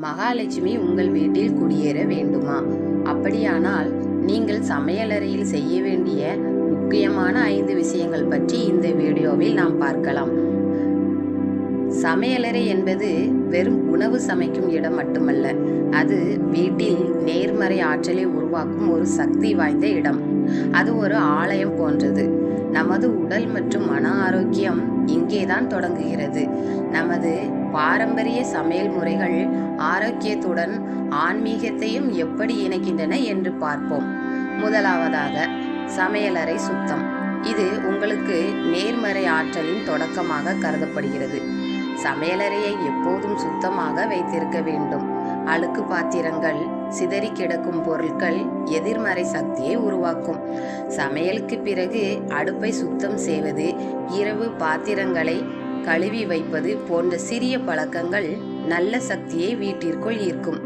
மகாலட்சுமி உங்கள் வீட்டில் குடியேற வேண்டுமா? அப்படியானால் நீங்கள் சமையலறையில் செய்ய வேண்டிய முக்கியமான ஐந்து விஷயங்கள் பற்றி இந்த வீடியோவில் நாம் பார்க்கலாம். சமையலறை என்பது வெறும் உணவு சமைக்கும் இடம் மட்டுமல்ல அது வீட்டில் நேர்மறை ஆற்றலை உருவாக்கும் ஒரு சக்தி வாய்ந்த இடம். அது ஒரு ஆலயம் போன்றது. நமது உடல் மற்றும் மன ஆரோக்கியம் இங்கேதான் தொடங்குகிறது. நமது பாரம்பரிய சமையல் முறைகள் ஆரோக்கியத்துடன் ஆன்மீகத்தையும் எப்படி இணைக்கின்றன என்று பார்ப்போம். முதலாவதாக சமையலறை சுத்தம். இது உங்களுக்கு நேர்மறை ஆற்றலின் தொடக்கமாக கருதப்படுகிறது. சமையலறையை எப்போதும் சுத்தமாக வைத்திருக்க வேண்டும். அழுக்கு பாத்திரங்கள் சிதறி கிடக்கும் பொருட்கள் எதிர்மறை சக்தியை உருவாக்கும். சமையலுக்கு பிறகு அடுப்பை சுத்தம் செய்வது இரவு பாத்திரங்களை கழுவி வைப்பது போன்ற சிறிய பழக்கங்கள் நல்ல சக்தியை வீட்டிற்குள் ஈர்க்கும்.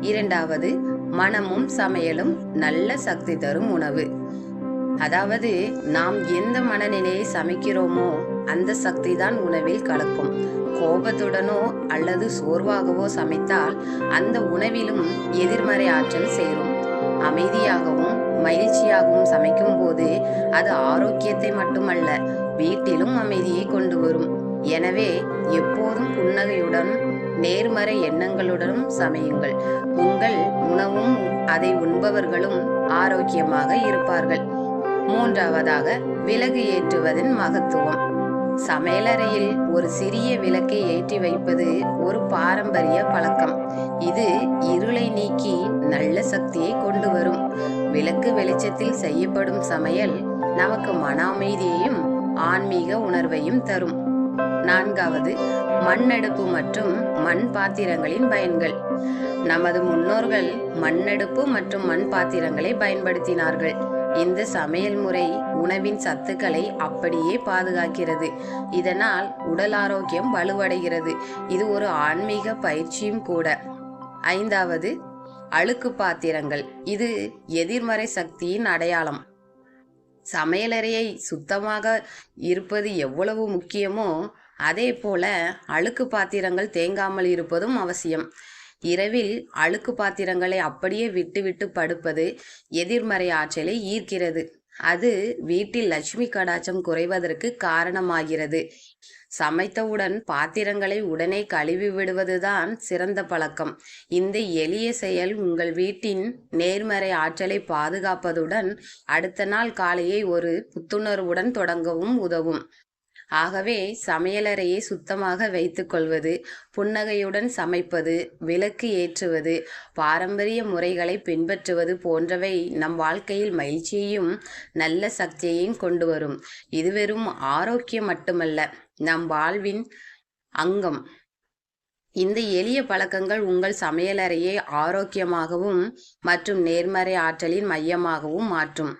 இரண்டாவது மனமும் சமையலும் நல்ல சக்தி தரும் உணவு. அதாவது நாம் எந்த மனநிலையை சமைக்கிறோமோ அந்த சக்தி தான் உணவில் கலக்கும். கோபத்துடனோ அல்லது சோர்வாகவோ சமைத்தால் அந்த உணவிலும் எதிர்மறை ஆற்றல் சேரும். அமைதியாகவும் மகிழ்ச்சியாகவும் சமைக்கும் போது அது ஆரோக்கியத்தை மட்டுமல்ல வீட்டிலும் அமைதியை கொண்டு வரும். எனவே எப்போதும் புன்னகையுடன் நேர்மறை எண்ணங்களுடனும் சமையுங்கள். உங்கள் உணவும் அதை உண்பவர்களும் ஆரோக்கியமாக இருப்பார்கள். மூன்றாவதாக விலகு ஏற்றுவதன் மகத்துவம். சமையலறையில் ஒரு சிறிய விளக்கை ஏற்றி வைப்பது ஒரு பாரம்பரிய பழக்கம். இது இருளை நீக்கி நல்ல சக்தியை கொண்டு வரும். விளக்கு வெளிச்சத்தில் செய்யப்படும் சமையல் நமக்கு மன அமைதியையும் ஆன்மீக உணர்வையும் தரும். நான்காவது மண்ணடுப்பு மற்றும் மண் பாத்திரங்களின் பயன்கள். நமது முன்னோர்கள் மண்ணடுப்பு மற்றும் மண் பாத்திரங்களை பயன்படுத்தினார்கள். இந்த சமையல் முறை உணவின் சத்துக்களை அப்படியே பாதுகாக்கிறது. இதனால் உடல் ஆரோக்கியம் வலுவடைகிறது. இது ஒரு ஆன்மீக பயிற்சியும் கூட. ஐந்தாவது அழுக்கு பாத்திரங்கள். இது எதிர்மறை சக்தியின் அடையாளம். சமையலறையை சுத்தமாக இருப்பது எவ்வளவு முக்கியமோ அதே போல அழுக்கு பாத்திரங்கள் தேங்காமல் இருப்பதும் அவசியம். இரவில் அழுக்கு பாத்திரங்களை அப்படியே விட்டுவிட்டு படுப்பது எதிர்மறை ஆற்றலை ஈர்க்கிறது. அது வீட்டில் லட்சுமி கடாச்சம் குறைவதற்கு காரணமாகிறது. சமைத்தவுடன் பாத்திரங்களை உடனே கழுவி விடுவதுதான் சிறந்த பழக்கம். இந்த எளிய செயல் உங்கள் வீட்டின் நேர்மறை ஆற்றலை பாதுகாப்பதுடன் அடுத்த நாள் காலையை ஒரு புத்துணர்வுடன் தொடங்கவும் உதவும். ஆகவே சமையலறையை சுத்தமாக வைத்துக்கொள்வது புன்னகையுடன் சமைப்பது விளக்கு ஏற்றுவது பாரம்பரிய முறைகளை பின்பற்றுவது போன்றவை நம் வாழ்க்கையில் மகிழ்ச்சியையும் நல்ல சக்தியையும் கொண்டு வரும். இது வெறும் ஆரோக்கியம் மட்டுமல்ல நம் வாழ்வின் அங்கம். இந்த எளிய பழக்கங்கள் உங்கள் சமையலறையை ஆரோக்கியமாகவும் மற்றும் நேர்மறை ஆற்றலின் மையமாகவும் மாற்றும்.